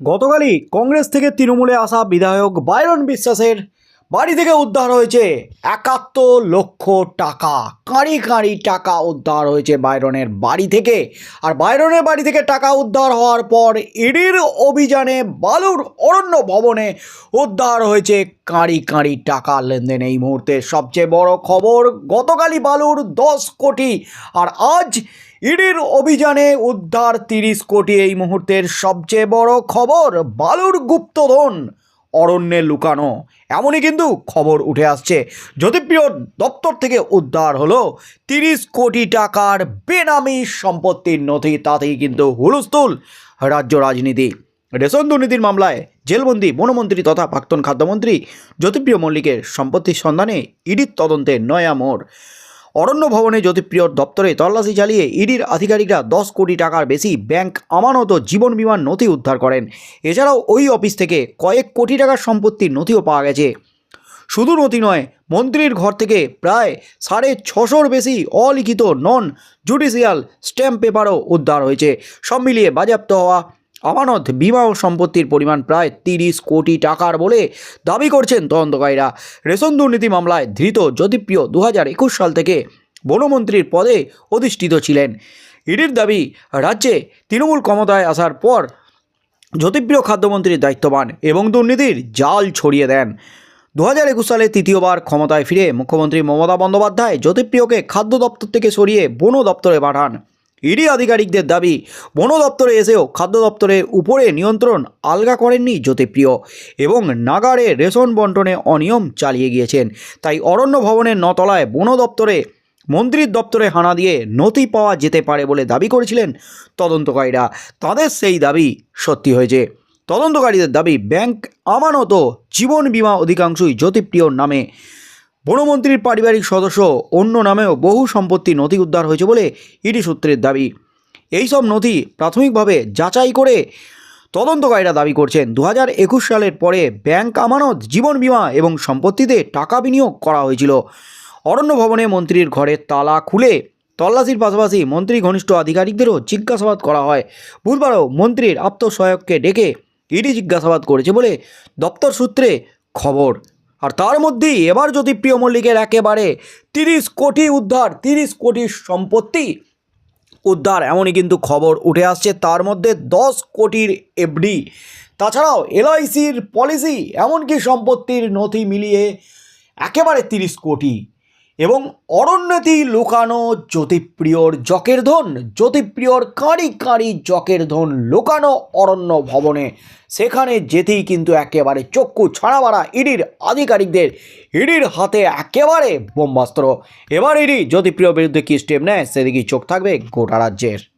গতকালই কংগ্রেস থেকে তৃণমূলে আসা বিধায়ক বাইরন বিশ্বাসের বাড়ি থেকে উদ্ধার হয়েছে একাত্তর লক্ষ টাকা। কাঁড়ি কাঁড়ি টাকা উদ্ধার হয়েছে বাইরনের বাড়ি থেকে। আর বাইরনের বাড়ি থেকে টাকা উদ্ধার হওয়ার পর ইডির অভিযানে বালুর অরণ্য ভবনে উদ্ধার হয়েছে কাঁড়ি কাঁড়ি টাকা লেনদেন। এই মুহূর্তে সবচেয়ে বড় খবর, গতকালই বালুর দশ কোটি আর আজ ইডির অভিযানে উদ্ধার তিরিশ কোটি। এই মুহূর্তের সবচেয়ে বড় খবর, বালুর গুপ্তধন। অরণ্যে লুকানো। এমনই কিন্তু খবর উঠে আসছে। জ্যোতিপ্রিয় দপ্তর থেকে উদ্ধার হলো তিরিশ কোটি টাকার বেনামি সম্পত্তির নথি, তাতেই কিন্তু হুলস্থুল রাজ্য রাজনীতি। রেশন দুর্নীতির মামলায় জেলবন্দি বনমন্ত্রী তথা প্রাক্তন খাদ্যমন্ত্রী জ্যোতিপ্রিয় মল্লিকের সম্পত্তির সন্ধানে ইডির তদন্তে নয়া মোড়। অরণ্য ভবনে জ্যোতিপ্রিয়র দপ্তরে তল্লাশি চালিয়ে ইডির আধিকারিকরা দশ কোটি টাকার বেশি ব্যাংক আমানত জীবন বিমার নথি উদ্ধার করেন। এছাড়াও ওই অফিস থেকে কয়েক কোটি টাকার সম্পত্তির নথিও পাওয়া গেছে। শুধু নথি নয়, মন্ত্রীর ঘর থেকে প্রায় সাড়ে ছশোর বেশি অলিখিত নন জুডিশিয়াল স্ট্যাম্প পেপারও উদ্ধার হয়েছে। সব মিলিয়ে বাজেয়াপ্ত হওয়া আমানত বিমা ও সম্পত্তির পরিমাণ প্রায় তিরিশ কোটি টাকার বলে দাবি করছেন তদন্তকারীরা। রেশন দুর্নীতি মামলায় ধৃত জ্যোতিপ্রিয় দু হাজার একুশ সাল থেকে বনমন্ত্রীর পদে অধিষ্ঠিত ছিলেন। ইডির দাবি, রাজ্যে তৃণমূল ক্ষমতায় আসার পর জ্যোতিপ্রিয় খাদ্যমন্ত্রীর দায়িত্ববান এবং দুর্নীতির জাল ছড়িয়ে দেন। দু হাজার একুশ সালে তৃতীয়বার ক্ষমতায় ফিরে মুখ্যমন্ত্রী মমতা বন্দ্যোপাধ্যায় জ্যোতিপ্রিয়কে খাদ্য দপ্তর থেকে সরিয়ে বন দপ্তরে পাঠান। ইডি আধিকারিকদের দাবি বন দপ্তরে এসেও খাদ্য দপ্তরের উপরে নিয়ন্ত্রণ আলগা করেননি জ্যোতিপ্রিয় এবং নাগারে রেশন বন্টনে অনিয়ম চালিয়ে গিয়েছেন। তাই অরণ্য ভবনের নতলায় বন দপ্তরে মন্ত্রীর দপ্তরে হানা দিয়ে নথি পাওয়া যেতে পারে বলে দাবি করেছিলেন তদন্তকারীরা। তাদের সেই দাবি সত্যি হয়েছে। তদন্তকারীদের দাবি, ব্যাংক আমানত জীবন বীমা অধিকাংশই জ্যোতিপ্রিয়র নামে। বনমন্ত্রীর পারিবারিক সদস্য, অন্য নামেও বহু সম্পত্তি নথি উদ্ধার হয়েছে বলে ইডি সূত্রের দাবি। এই সব নথি প্রাথমিকভাবে যাচাই করে তদন্তকারীরা দাবি করছেন। দু হাজার একুশ সালের পরে ব্যাংক আমানত, জীবন বীমা এবং সম্পত্তিতে টাকা বিনিয়োগ করা হয়েছিল। অরণ্য ভবনে মন্ত্রীর ঘরের তালা খুলে তল্লাশির পাশাপাশি মন্ত্রী, ঘনিষ্ঠ আধিকারিকদেরও জিজ্ঞাসাবাদ করা হয়। বুধবারও মন্ত্রীর আত্মসহায়ককে ডেকে ইডি জিজ্ঞাসাবাদ করেছে বলে দপ্তর সূত্রে খবর। আর তার মধ্যেই এবার যদি প্রিয় মল্লিকের একেবারে তিরিশ কোটি উদ্ধার, তিরিশ কোটি সম্পত্তি উদ্ধার, এমনই কিন্তু খবর উঠে আসছে। তার মধ্যে দশ কোটির এফডি। তাছাড়াও এলআইসির পলিসি, এমনকি সম্পত্তির নথি মিলিয়ে একেবারে তিরিশ কোটি। এবং অরণ্যতি লুকানো জ্যোতিপ্রিয়র জকের ধন, জ্যোতিপ্রিয়র কাঁড়ি কাঁড়ি জকের ধন লুকানো অরণ্য ভবনে। সেখানে যেতেই কিন্তু একেবারে চক্ষু ছাড়াবাড়া ইডির আধিকারিকদের, ইডির হাতে একেবারে বোমাস্ত্র এবার ইডি জ্যোতিপ্রিয় বিরুদ্ধে কী স্টেপ নেয়, সেদিকেই চোখ থাকবে গোটা রাজ্যের।